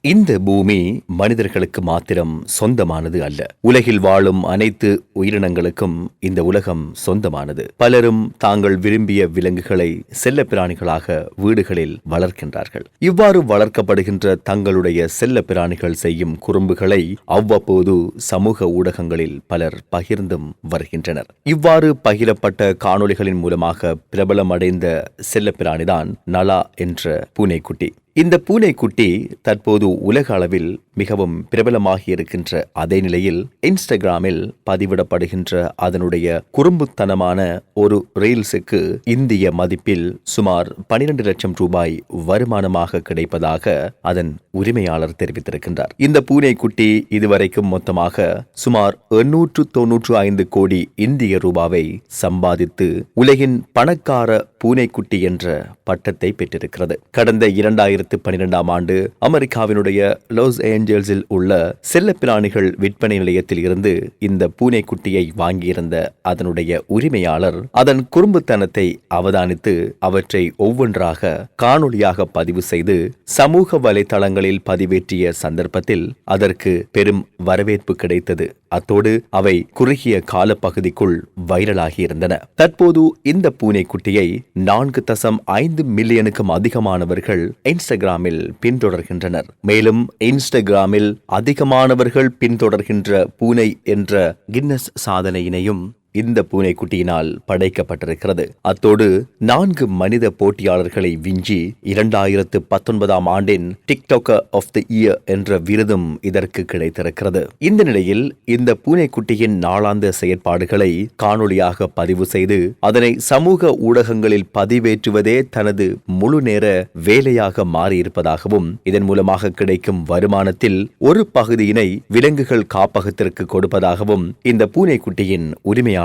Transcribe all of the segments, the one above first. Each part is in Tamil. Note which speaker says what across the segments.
Speaker 1: இந்த பூமி மனிதர்களுக்கு மாத்திரம் சொந்தமானது அல்ல. உலகில் வாழும் அனைத்து உயிரினங்களுக்கும் இந்த உலகம் சொந்தமானது. பலரும் தாங்கள் விரும்பிய விலங்குகளை செல்ல பிராணிகளாக வீடுகளில் வளர்க்கின்றார்கள். இவ்வாறு வளர்க்கப்படுகின்ற தங்களுடைய செல்ல பிராணிகள் செய்யும் குறும்புகளை அவ்வப்போது சமூக ஊடகங்களில் பலர் பகிர்ந்தும் வருகின்றனர். இவ்வாறு பகிரப்பட்ட காணொளிகளின் மூலமாக பிரபலமடைந்த செல்லப்பிராணிதான் நலா என்ற பூனைக்குட்டி. இந்த பூனைக்குட்டி தற்போது உலக அளவில் மிகவும் பிரபலமாகி இருக்கின்ற அதே நிலையில் இன்ஸ்டாகிராமில் பதிவிடப்படுகின்ற அதனுடைய குறும்புத்தனமான ஒரு ரீல்ஸுக்கு இந்திய மதிப்பில் சுமார் 12 லட்சம் ரூபாய் வருமானமாக கிடைப்பதாக அதன் உரிமையாளர் தெரிவித்திருக்கின்றார். இந்த பூனைக்குட்டி இதுவரைக்கும் மொத்தமாக சுமார் எண்ணூற்று தொன்னூற்று ஐந்து கோடி இந்திய ரூபாவை சம்பாதித்து உலகின் பணக்கார பூனைக்குட்டி என்ற பட்டத்தை பெற்றிருக்கிறது. கடந்த இரண்டாயிரத்தி பனிரெண்டாம் ஆண்டு அமெரிக்காவினுடைய லாஸ் ஏஞ்சல்ஸில் உள்ள செல்லப்பிராணிகள் விற்பனை நிலையத்தில் இருந்து இந்த பூனைக்குட்டியை வாங்கியிருந்த அதனுடைய உரிமையாளர் அதன் குறும்புத்தனத்தை அவதானித்து அவற்றை ஒவ்வொன்றாக காணொளியாக பதிவு செய்து சமூக வலைதளங்களில் பதிவேற்றிய சந்தர்ப்பத்தில் அதற்கு பெரும் வரவேற்பு கிடைத்தது. அத்தோடு அவை குறுகிய காலப்பகுதிக்குள் வைரலாகி இருந்தன தற்போது இந்த பூனைக்குட்டியை நான்கு தசம் ஐந்து மில்லியனுக்கும் அதிகமானவர்கள் இன்ஸ்டாகிராமில் பின்தொடர்கின்றனர். மேலும் இன்ஸ்டாகிராமில் அதிகமானவர்கள் பின்தொடர்கின்ற பூனை என்ற கின்னஸ் சாதனையினையும் இந்த பூனைக்குட்டியினால் படைக்கப்பட்டிருக்கிறது. அத்தோடு நான்கு மனித போட்டியாளர்களை விஞ்சி இரண்டாயிரத்து பத்தொன்பதாம் ஆண்டின் டிக்டாக்கர் ஆஃப் த இயர் என்ற விருதும் இதற்கு கிடைத்திருக்கிறது. இந்த நிலையில் இந்த பூனைக்குட்டியின் நாளாந்த செயற்பாடுகளை காணொளியாக பதிவு செய்து அதனை சமூக ஊடகங்களில் பதிவேற்றுவதே தனது முழு நேர வேலையாக மாறியிருப்பதாகவும் இதன் மூலமாக கிடைக்கும் வருமானத்தில் ஒரு பகுதியினை விலங்குகள் காப்பகத்திற்கு கொடுப்பதாகவும் இந்த பூனைக்குட்டியின் உரிமையாளர்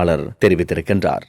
Speaker 1: தெரிவித்திருக்கின்றார்.